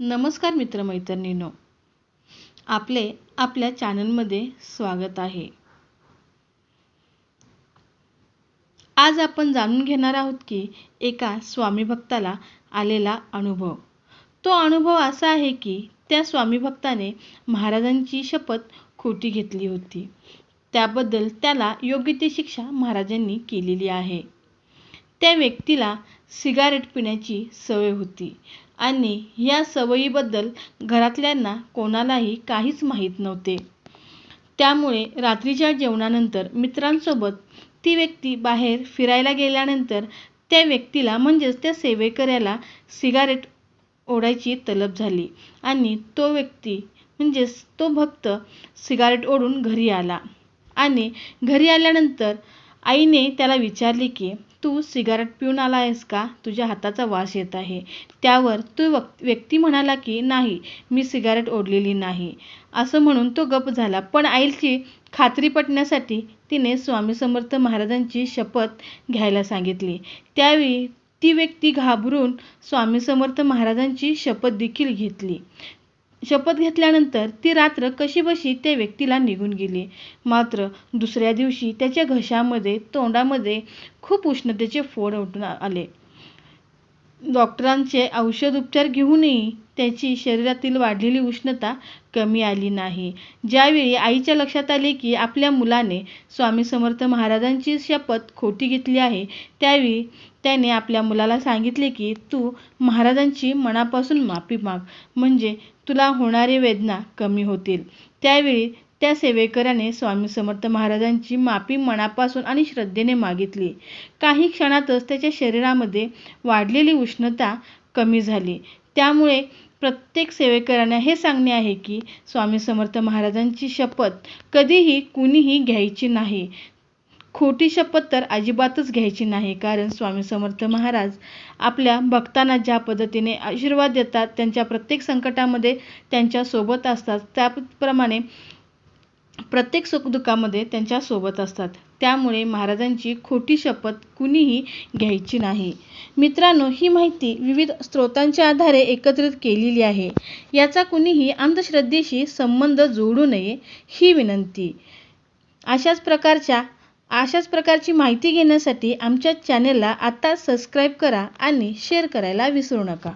नमस्कार मित्रमैत्रिणींनो. आपले आपल्या चॅनलमध्ये स्वागत आहे. आज आपण जाणून घेणार आहोत की एका स्वामी भक्ताला आलेला अनुभव. तो अनुभव असा आहे की त्या स्वामी भक्ताने महाराजांची शपथ खोटी घेतली होती. त्याबद्दल त्याला योग्य ती शिक्षा महाराजांनी केलेली आहे. त्या व्यक्तीला सिगारेट पिण्याची सवय होती. आणि या सवयीबद्दल घरातल्यांना कोणालाही काहीच माहीत नव्हते. त्यामुळे रात्रीच्या जेवणानंतर मित्रांसोबत ती व्यक्ती बाहेर फिरायला गेल्यानंतर त्या व्यक्तीला म्हणजेच त्या सेवेकऱ्याला सिगारेट ओढायची तलब झाली आणि तो व्यक्ती म्हणजेच तो भक्त सिगारेट ओढून घरी आला. आणि घरी आल्यानंतर आईने त्याला विचारले की तू सिगारेट पिऊन आला आहेस का? तुझ्या हाताचा वास येत आहे. त्यावर तो व्यक्ती म्हणाला की नाही मी सिगारेट ओढलेली नाही. असं म्हणून तो गप झाला. पण आईची खात्री पटण्यासाठी तिने स्वामी समर्थ महाराजांची शपथ घ्यायला सांगितली. त्यावेळी ती व्यक्ती घाबरून स्वामी समर्थ महाराजांची शपथ देखील घेतली. शपथ घेतल्यानंतर ती रात्र कशीबशी त्या व्यक्तीला निघून गेली. मात्र दुसऱ्या दिवशी त्याच्या घशामध्ये तोंडामध्ये खूप उष्णतेचे फोड उठून आले. डॉक्टरांचे औषध उपचार घेऊनही त्याची शरीरातील वाढलेली उष्णता कमी आली नाही. ज्यावेळी आईच्या लक्षात आले की आपल्या मुलाने स्वामी समर्थ महाराजांची शपथ खोटी घेतली आहे त्यावेळी त्याने आपल्या मुलाला सांगितले की तू महाराजांची मनापासून माफी माग म्हणजे तुला होणारी वेदना कमी होतील. त्यावेळी त्या सेवेकऱ्याने स्वामी समर्थ महाराजांची माफी मनापासून आणि श्रद्धेने मागितली. काही क्षणातच त्याच्या शरीरामध्ये वाढलेली उष्णता कमी झाली. त्यामुळे प्रत्येक सेवेकऱ्यांना हे सांगणे आहे की स्वामी समर्थ महाराजांची शपथ कधीही कुणीही घ्यायची नाही. खोटी शपथ तर अजिबातच घ्यायची नाही कारण स्वामी समर्थ महाराज आपल्या भक्तांना ज्या पद्धतीने आशीर्वाद देतात त्यांच्या प्रत्येक संकटामध्ये त्यांच्यासोबत असतात त्याप्रमाणे प्रत्येक सुखदुःखामध्ये त्यांच्यासोबत असतात. त्यामुळे महाराजांची खोटी शपथ कुणीही घ्यायची नाही. मित्रांनो ही माहिती विविध स्रोतांच्या आधारे एकत्रित केलेली आहे. याचा कुणीही अंधश्रद्धेशी संबंध जोडू नये ही विनंती. अशाच प्रकारच्या अशाच प्रकारची माहिती घेण्यासाठी आमच्या चॅनेलला आत्ता सबस्क्राईब करा आणि शेअर करायला विसरू नका.